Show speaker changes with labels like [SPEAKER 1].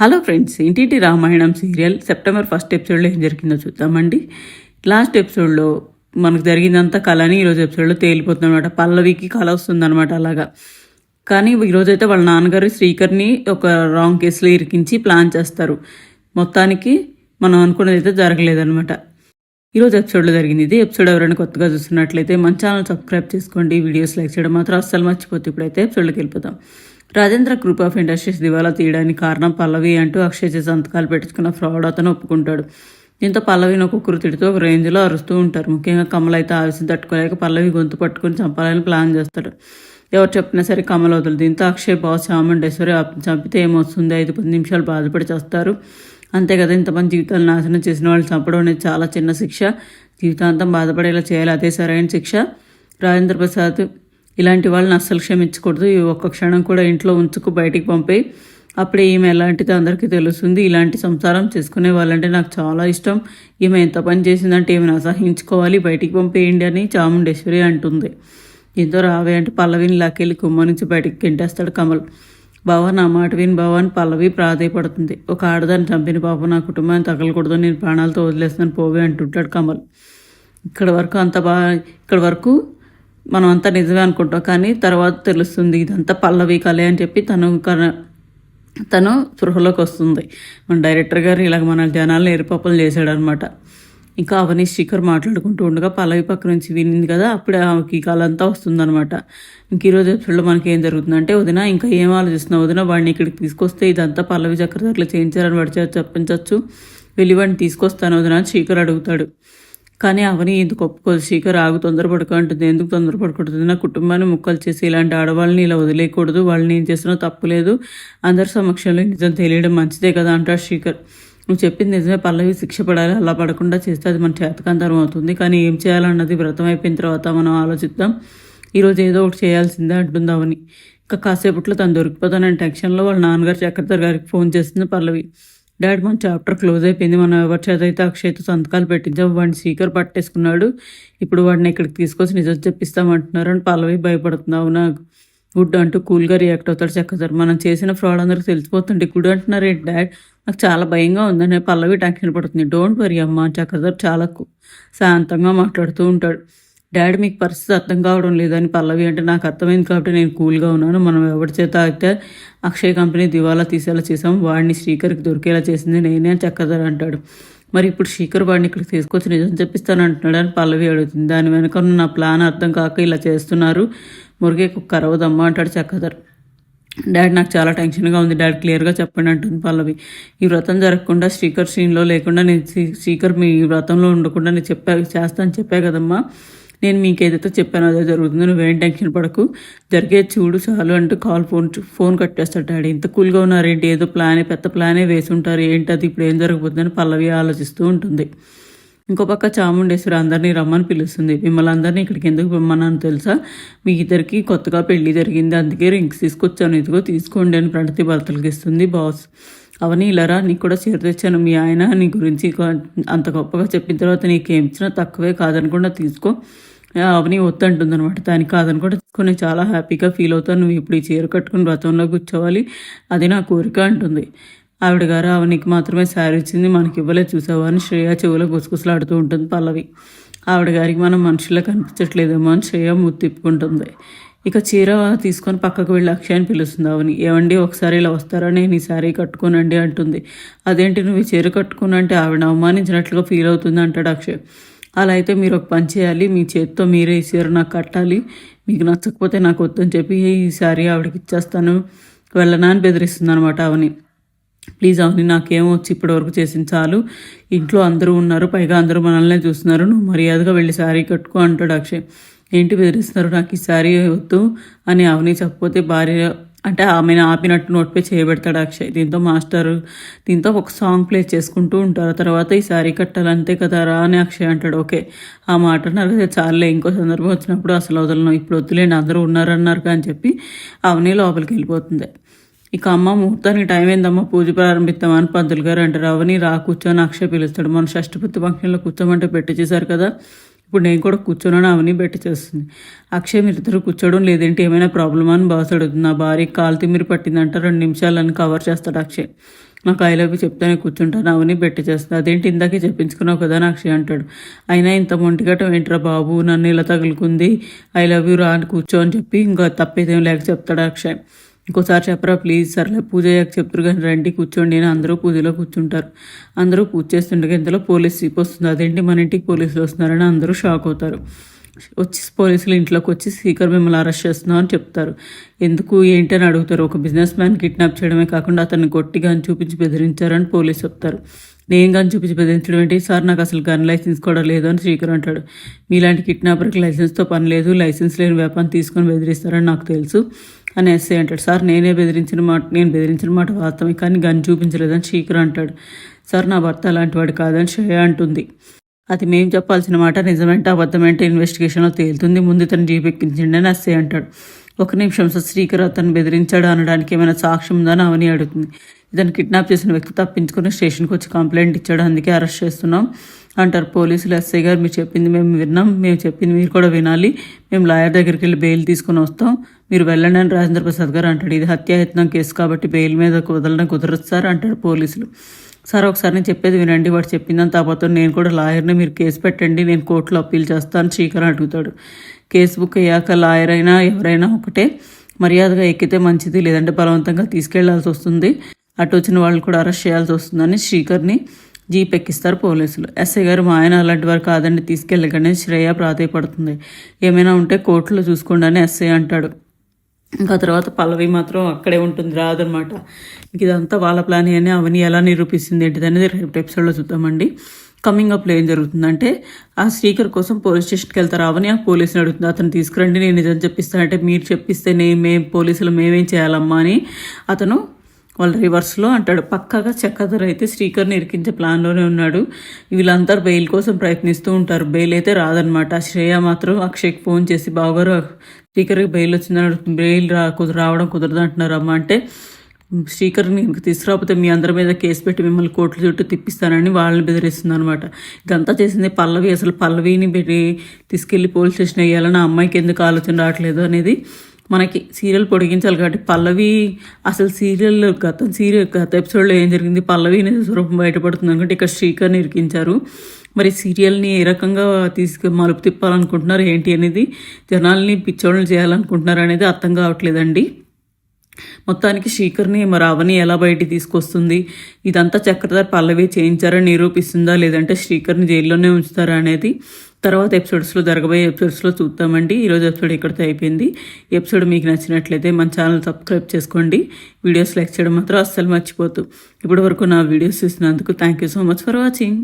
[SPEAKER 1] Hello friends Intinti Ramayanam serial September first ఎపిసోడ్లో ఏం జరిగిందో చూద్దామండి. లాస్ట్ ఎపిసోడ్లో మనకు జరిగిందంతా కళని ఈరోజు ఎపిసోడ్లో తేలిపోతుందన్నమాట. పల్లవికి కళ వస్తుందన్నమాట అలాగా. కానీ ఈరోజు అయితే వాళ్ళ నాన్నగారు శ్రీకర్ని ఒక రాంగ్ కేసులో ఇరికించి ప్లాన్ చేస్తారు. మొత్తానికి మనం అనుకున్నది అయితే జరగలేదన్నమాట ఈరోజు ఎపిసోడ్లో జరిగింది ఇది. ఎపిసోడ్ ఎవరైనా కొత్తగా చూస్తున్నట్లయితే మన ఛానల్ సబ్స్క్రైబ్ చేసుకోండి. వీడియోస్ లైక్ చేయడం మాత్రం అస్సలు మర్చిపోతే ఇప్పుడైతే ఎపిసోడ్లోకి వెళ్ళిపోతాం రాజేంద్ర గ్రూప్ ఆఫ్ ఇండస్ట్రీస్ దివాలా తీయడానికి కారణం పల్లవి అంటూ అక్షయ్ చేసి సంతకాలు పెట్టుకున్న ఫ్రాడ్ అతను ఒప్పుకుంటాడు. దీంతో పల్లవిని ఒక్కొక్కరు తిడుతూ ఒక రేంజ్లో అరుస్తూ ఉంటారు. ముఖ్యంగా కమల్ అయితే ఆవేశం తట్టుకోలేక పల్లవి గొంతు పట్టుకుని చంపాలని ప్లాన్ చేస్తాడు. ఎవరు చెప్పినా సరే కమల్ వదులు దీంతో అక్షయ్ బాస్ చాముండేశ్వరి చంపితే ఏమొస్తుంది? ఐదు పది నిమిషాలు బాధపడి చేస్తారు. అంతే కదా ఇంతమంది జీవితాలు నాశనం చేసిన వాళ్ళు చంపడం అనేది చాలా చిన్న శిక్ష. జీవితాంతం బాధపడేలా చేయాలి. అదే సరైన శిక్ష. రాజేంద్ర ప్రసాద్ ఇలాంటి వాళ్ళని అస్సలు క్షమించకూడదు. ఒక్క క్షణం కూడా ఇంట్లో ఉంచుకు బయటికి పంపే. అప్పుడే ఈమె ఎలాంటిది అందరికీ తెలుస్తుంది. ఇలాంటి సంసారం చేసుకునే వాళ్ళంటే నాకు చాలా ఇష్టం. ఈమె ఎంత పని చేసిందంటే ఈమెను అసహించుకోవాలి బయటికి పంపేయండి అని చాముండేశ్వరి అంటుంది. ఎంతో రావే అంటే పల్లవిని లాకెళ్ళి కుమ్మ నుంచి బయటికి గెంటేస్తాడు కమల్. బావా నా మాట విని బావా అని పల్లవి ప్రాధాయపడుతుంది. ఒక ఆడదాన్ని చంపిన పాప నా కుటుంబాన్ని తగలకూడదు నేను ప్రాణాలతో వదిలేస్తాను పోవే అంటుంటాడు కమల్. ఇక్కడ వరకు అంత బాగా ఇక్కడ వరకు మనం అంతా నిజమే అనుకుంటాం. కానీ తర్వాత తెలుస్తుంది ఇదంతా పల్లవి కలే అని చెప్పి తను తను స్పృహలోకి వస్తుంది. మన డైరెక్టర్ గారు ఇలాగ మన జనాలను ఎరుపప్పులు చేశాడనమాట ఇంకా అవని శిఖర్ మాట్లాడుకుంటూ ఉండగా పల్లవి పక్క నుంచి వినింది కదా అప్పుడే ఆమెకి కాలంతా వస్తుందనమాట ఇంక ఈరోజు ఎపిసోడ్లో మనకి ఏం జరుగుతుందంటే వదిన ఇంకా ఏం ఆలోచిస్తున్నావు వదిన? వాడిని ఇక్కడికి తీసుకొస్తే ఇదంతా పల్లవి చక్రధరలు చేయించారని వాడి చెప్పించవచ్చు వెళ్ళి వాడిని తీసుకొస్తాను వదిన అని శిఖర్ అడుగుతాడు. కానీ అవని ఎందుకు ఒప్పుకోదు? శీకర్ ఆగు తొందరపడక అంటుంది. ఎందుకు తొందరపడకూడదు? నా కుటుంబాన్ని ముక్కలు చేసి ఇలాంటి ఆడవాళ్ళని ఇలా వదిలేయకూడదు. వాళ్ళని ఏం చేసినా తప్పులేదు అందరి సమక్షంలో నిజం తెలియడం మంచిదే కదా అంటాడు శీఖర్ నువ్వు చెప్పింది నిజమే. పల్లవి శిక్ష పడాలి. అలా పడకుండా చేస్తే అది మన చేతకంతరం అవుతుంది. కానీ ఏం చేయాలన్నది వ్రతం అయిపోయిన తర్వాత మనం ఆలోచిద్దాం. ఈరోజు ఏదో ఒకటి చేయాల్సిందే అంటుంది అవని. ఇంకా కాసేపట్లో తను దొరికిపోతానని టెన్షన్లో వాళ్ళ నాన్నగారు చక్రధర్ గారికి ఫోన్ చేసింది పల్లవి. డాడ్ మన చాప్టర్ క్లోజ్ అయిపోయింది. మనం ఎవరి చేత అయితే అక్షయ్తో సంతకాలు పెట్టించాం. వాడిని స్పీకర్ పట్టేసుకున్నాడు. ఇప్పుడు వాడిని ఇక్కడికి తీసుకొచ్చి నిజం చెప్పిస్తామంటున్నారు అని పల్లవి భయపడుతుంది అవునా గుడ్ అంటూ కూల్గా రియాక్ట్ అవుతాడు చక్కదారు మనం చేసిన ఫ్రాడ్ అందరికి తెలిసిపోతుంది. గుడ్ అంటున్నారు ఏంటి డాడ్? నాకు చాలా భయంగా ఉందని పల్లవి టెన్షన్ పడుతుంది. డోంట్ వరీ అమ్మ చక్కదారు చాలా శాంతంగా మాట్లాడుతూ ఉంటాడు. డాడీ మీకు పరిస్థితి అర్థం కావడం లేదని పల్లవి అంటే నాకు అర్థమైంది కాబట్టి నేను కూల్గా ఉన్నాను. మనం ఎవరి చేత అయితే అక్షయ్ కంపెనీ దివాలా తీసేలా చేసాం వాడిని శ్రీకర్కి దొరికేలా చేసింది నేనే చక్కదని అంటాడు. మరి ఇప్పుడు శ్రీకర్ వాడిని ఇక్కడికి తీసుకొచ్చి నిజం చెప్పిస్తాను అంటున్నాడు అని పల్లవి అడుగుతుంది. దాని వెనుక నా ప్లాన్ అర్థం కాక ఇలా చేస్తున్నారు. మురిగే కుక్క అరవదమ్మా అంటాడు చక్కదర్. డాడీ నాకు చాలా టెన్షన్గా ఉంది. డాడీ క్లియర్గా చెప్పండి అంటుంది పల్లవి. ఈ వ్రతం జరగకుండా శ్రీకర్ సీన్లో లేకుండా నేను శ్రీకర్ మీ వ్రతంలో ఉండకుండా నేను చెప్పా చేస్తాను చెప్పా కదమ్మా. నేను మీకు ఏదైతే చెప్పానో అదే జరుగుతుంది. నువ్వేం టెన్షన్ పడకు. జరిగే చూడు చాలు అంటూ కాల్ ఫోన్ ఫోన్ కట్టేస్తాడు డాడీ. ఇంత కూల్గా ఉన్నారేంటి? ఏదో ప్లానే పెద్ద ప్లానే వేసి ఉంటారు. ఏంటి అది? ఇప్పుడు ఏం జరగబోతుందని పల్లవి ఆలోచిస్తూ ఉంటుంది. ఇంకో పక్క చాముండేశ్వరి అందరినీ రమ్మని పిలుస్తుంది. మిమ్మల్ని అందరినీ ఇక్కడికి ఎందుకు రమ్మన్నాను తెలుసా? మీ ఇద్దరికి కొత్తగా పెళ్ళి జరిగింది. అందుకే రింగ్స్ తీసుకొచ్చాను. ఇదిగో తీసుకోండి అని ప్రణతి భర్తలకు ఇస్తుంది బాస్. అవని ఇలారా? నీకు కూడా చీర తెచ్చాను మీ ఆయన. నీ గురించి అంత గొప్పగా చెప్పిన తర్వాత నీకు ఇచ్చినా తక్కువే కాదనకుండా తీసుకో. అవని వద్దంటుంది అనమాట దానికి కాదని కూడా తీసుకొని చాలా హ్యాపీగా ఫీల్ అవుతాను. నువ్వు ఇప్పుడు ఈ చీర కట్టుకుని వ్రతంలో కూర్చోవాలి. అది నా కోరిక అంటుంది. ఆవిడ గారు అవనికి మాత్రమే శారీ ఇచ్చింది. మనకి ఇవ్వలేదు చూసావా అని శ్రేయ చెవులో గుసగుసలాడుతూ ఉంటుంది పల్లవి. ఆవిడ గారికి మనం మనుషుల్లో కనిపించట్లేదేమో అని శ్రేయ ముత్తిప్పుకుంటుంది తిప్పుకుంటుంది. ఇక చీర తీసుకొని పక్కకు వెళ్ళి అక్షయాన్ని పిలుస్తుంది. అవని ఏమండి ఒకసారి ఇలా వస్తారా? నేను ఈ శారీ కట్టుకోనండి అంటుంది. అదేంటి నువ్వు ఈ చీర కట్టుకున్నంటే ఆవిడ అవమానించినట్లుగా ఫీల్ అవుతుంది అంటాడు అక్షయ్. అలా అయితే మీరు ఒక పని చేయాలి. మీ చేతితో మీరే ఈ చీర నాకు కట్టాలి. మీకు నచ్చకపోతే నాకు వద్దని చెప్పి ఈ శారీ ఆవిడకి ఇచ్చేస్తాను. వెళ్ళనా అని బెదిరిస్తుంది అనమాట అవని. ప్లీజ్ అవని నాకేమో వచ్చి ఇప్పటి వరకు చేసింది చాలు. ఇంట్లో అందరూ ఉన్నారు పైగా అందరూ మనల్నే చూస్తున్నారు. నువ్వు మర్యాదగా వెళ్ళి శారీ కట్టుకో అంటాడు అక్షయ్. ఏంటి బెదిరిస్తున్నారు? నాకు ఈ శారీ వద్దు అని అవని చెప్పకపోతే భార్య అంటే ఆమెను ఆపినట్టు నోట్పై చేయబెడతాడు అక్షయ్. దీంతో మాస్టర్ దీంతో ఒక సాంగ్ ప్లే చేసుకుంటూ ఉంటారు. తర్వాత ఈ సారీ కట్టాలంతే కదా రా అని అక్షయ్ అంటాడు. ఓకే. ఆ మాట అన్నారు కదా చాలే ఇంకో సందర్భం వచ్చినప్పుడు అసలు వదలను. ఇప్పుడు వద్దులేండి అందరూ ఉన్నారన్నారు అని చెప్పి అవని లోపలికి వెళ్ళిపోతుంది. ఇక అమ్మ ముహూర్తానికి టైం ఏందమ్మా? పూజ ప్రారంభిస్తామని పంతులు గారు అంటారు. అవని రా కూర్చొని అక్షయ్ పిలుస్తాడు. మన షష్ఠపతి ఫంక్షన్లో కూర్చోమంటే పెట్టి చేశారు కదా. ఇప్పుడు నేను కూడా కూర్చోనని అవని బెట్టి చేస్తుంది. అక్షయ్ మీరిద్దరు కూర్చోవడం లేదేంటి ఏమైనా ప్రాబ్లమా అని బాస్ అడుగుతుంది. నా భార్య కాలు తిమ్మిరి పట్టిందంట రెండు నిమిషాలని కవర్ చేస్తాడు అక్షయ్. నాకు ఐ లవ్ చెప్తానే కూర్చుంటాను అవని బెట్టి చేస్తుంది. అదేంటి ఇందాకే చెప్పించుకున్నావు కదా అక్షయ్ అంటాడు. అయినా ఇంత మొంటిగటం ఏంట్రా బాబు? నన్ను ఇలా తగులుకుంది. ఐ లవ్ యూ రా అని కూర్చో అని చెప్పి ఇంకా తప్పేదేం లేక చెప్తాడు అక్షయ్. ఇంకోసారి చెప్పరా ప్లీజ్ సర్లే పూజ అయ్యాక చెప్తారు కానీ రండి కూర్చోండి అని అందరూ పూజలో కూర్చుంటారు. అందరూ పూజ చేస్తుండగా ఇంతలో పోలీస్ జీప్ వస్తుంది. అదేంటి మన ఇంటికి పోలీసులు వస్తున్నారని అందరూ షాక్ అవుతారు. వచ్చి పోలీసులు ఇంట్లోకి వచ్చి స్పీకర్ మిమ్మల్ని అరెస్ట్ చేస్తున్నాం అని చెప్తారు. ఎందుకు ఏంటి అని అడుగుతారు. ఒక బిజినెస్ మ్యాన్ కిడ్నాప్ చేయడమే కాకుండా అతన్ని కొట్టి అని చూపించి బెదిరించారని పోలీసు చెప్తారు. నేను కానీ చూపించి బెదిరించడం ఏంటి? సార్ నాకు అసలు గన్ లైసెన్స్ కూడా లేదు అని శ్రీకర్ అంటాడు. మీలాంటి కిడ్నాపర్కి లైసెన్స్తో పని లేదు. లైసెన్స్ లేని వ్యాపారం తీసుకొని బెదిరిస్తారని నాకు తెలుసు. అని ఎస్ఐ అంటాడు. సార్ నేనే బెదిరించిన మాట నేను బెదిరించిన మాట వాస్తవమే కానీ గన్ చూపించలేదని శ్రీకర్ అంటాడు. సార్ నా భర్త అలాంటి వాడు కాదని శ్రేయ అంటుంది. అది మేము చెప్పాల్సిన మాట నిజమేంటే అబద్ధమేంటే ఇన్వెస్టిగేషన్లో తేలుతుంది ముందు ఇతను జీపెక్కించండి అని ఎస్ఐ అంటాడు. ఒక నిమిషం సార్ శ్రీకర్ అతను బెదిరించాడు అనడానికి ఏమైనా సాక్ష్యం ఉందని అవని అడుగుతుంది. ఇతను కిడ్నాప్ చేసిన వ్యక్తి తప్పించుకుని స్టేషన్కి వచ్చి కంప్లైంట్ ఇచ్చాడు అందుకే అరెస్ట్ చేస్తున్నాం. అంటారు పోలీసులు ఎస్ఐ గారు మీరు చెప్పింది మేము విన్నాం మేము చెప్పింది మీరు కూడా వినాలి. మేము లాయర్ దగ్గరికి వెళ్ళి బెయిల్ తీసుకుని వస్తాం. మీరు వెళ్ళండి అని రాజేంద్ర ప్రసాద్ గారు అంటాడు. ఇది హత్యాయత్నం కేసు కాబట్టి బెయిల్ మీద వదలడం కుదరదు సార్ అంటాడు పోలీసులు. సార్ ఒకసారి నేను చెప్పేది వినండి. వాడు చెప్పిందని అబద్ధం. నేను కూడా లాయర్ని మీరు కేసు పెట్టండి. నేను కోర్టులో అప్పీల్ చేస్తాను శ్రీకర్ అడుగుతాడు. కేసు బుక్ అయ్యాక లాయర్ అయినా ఎవరైనా ఒకటే. మర్యాదగా ఎక్కితే మంచిది లేదంటే బలవంతంగా తీసుకెళ్ళాల్సి వస్తుంది. అటు వచ్చిన వాళ్ళు కూడా అరెస్ట్ చేయాల్సి వస్తుందని శ్రీకర్ని జీప్ ఎక్కిస్తారు పోలీసులు. ఎస్ఐ గారు మా ఆయన అలాంటి వారు కాదండి. తీసుకెళ్ళగానే శ్రేయ ప్రాధాయపడుతుంది. ఏమైనా ఉంటే కోర్టులో చూసుకోండి అని ఎస్ఐ అంటాడు. ఇంకా తర్వాత పల్లవి మాత్రం అక్కడే ఉంటుంది. రాదనమాట. ఇదంతా వాళ్ళ ప్లాన్ అని అవని ఎలా నిరూపిస్తుంది ఏంటిది అనేది రేపు ఎపిసోడ్లో చూద్దామండి. కమింగ్ అప్లో ఏం జరుగుతుందంటే ఆ స్పీకర్ కోసం పోలీస్ స్టేషన్కి వెళ్తారు? అవని ఆ పోలీసుని అడుగుతుంది. అతను తీసుకురండి. నేను నిజం చెప్పిస్తానంటే మీరు చెప్పిస్తే నేను మేము పోలీసులు మేమేం చేయాలమ్మా అని. అతను వాళ్ళ రివర్స్లో అంటాడు. పక్కగా చక్కదర అయితే శ్రీకర్ని ఇరికించే ప్లాన్లోనే ఉన్నాడు. వీళ్ళందరూ బెయిల్ కోసం ప్రయత్నిస్తూ ఉంటారు. బెయిల్ అయితే రాదనమాట శ్రేయ మాత్రం అక్షయ్కి ఫోన్ చేసి బావగారు శ్రీకర్కి బెయిల్ వచ్చిందని బెయిల్ రా కుదర రావడం కుదరదు అంటున్నారు అమ్మ. అంటే శ్రీకర్ని తీసుకురాకపోతే మీ అందరి మీద కేసు పెట్టి మిమ్మల్ని కోర్టుల చుట్టూ తిప్పిస్తానని వాళ్ళని బెదిరిస్తుంది అనమాట ఇదంతా చేసింది పల్లవి. అసలు పల్లవిని పెట్టి తీసుకెళ్ళి పోలీస్ స్టేషన్ వేయాలని అమ్మాయికి ఎందుకు ఆలోచన రావట్లేదు? అనేది మనకి సీరియల్ పొడిగించాలి కాబట్టి పల్లవి అసలు సీరియల్ గత సీరియల్ గత ఎపిసోడ్లో ఏం జరిగింది? పల్లవి అనేది స్వరూపం బయటపడుతుంది అనుకుంటే ఇక్కడ శ్రీకర్ని ఇరికించారు. మరి సీరియల్ని ఏ రకంగా తీసుకు మలుపు తిప్పాలనుకుంటున్నారు? ఏంటి అనేది జనాల్ని పిచ్చోళ్ళని చేయాలనుకుంటున్నారు అనేది అర్థం కావట్లేదండి. మొత్తానికి శ్రీకర్ని మరి అవని ఎలా బయటికి తీసుకొస్తుంది? ఇదంతా చక్రధర్ పల్లవి చేయించారని నిరూపిస్తుందా? లేదంటే శ్రీకర్ని జైల్లోనే ఉంచుతారా? అనేది తర్వాత ఎపిసోడ్స్లో జరగబోయే ఎపిసోడ్స్లో చూద్దామండి. ఈరోజు ఎపిసోడ్ ఇక్కడితో అయిపోయింది. ఎపిసోడ్ మీకు నచ్చినట్లయితే మన ఛానల్ సబ్స్క్రైబ్ చేసుకోండి. వీడియోస్ లైక్ చేయడం మాత్రం అస్సలు మర్చిపోతూ ఇప్పటి వరకు నా వీడియోస్ చూసినందుకు thank you so much for watching.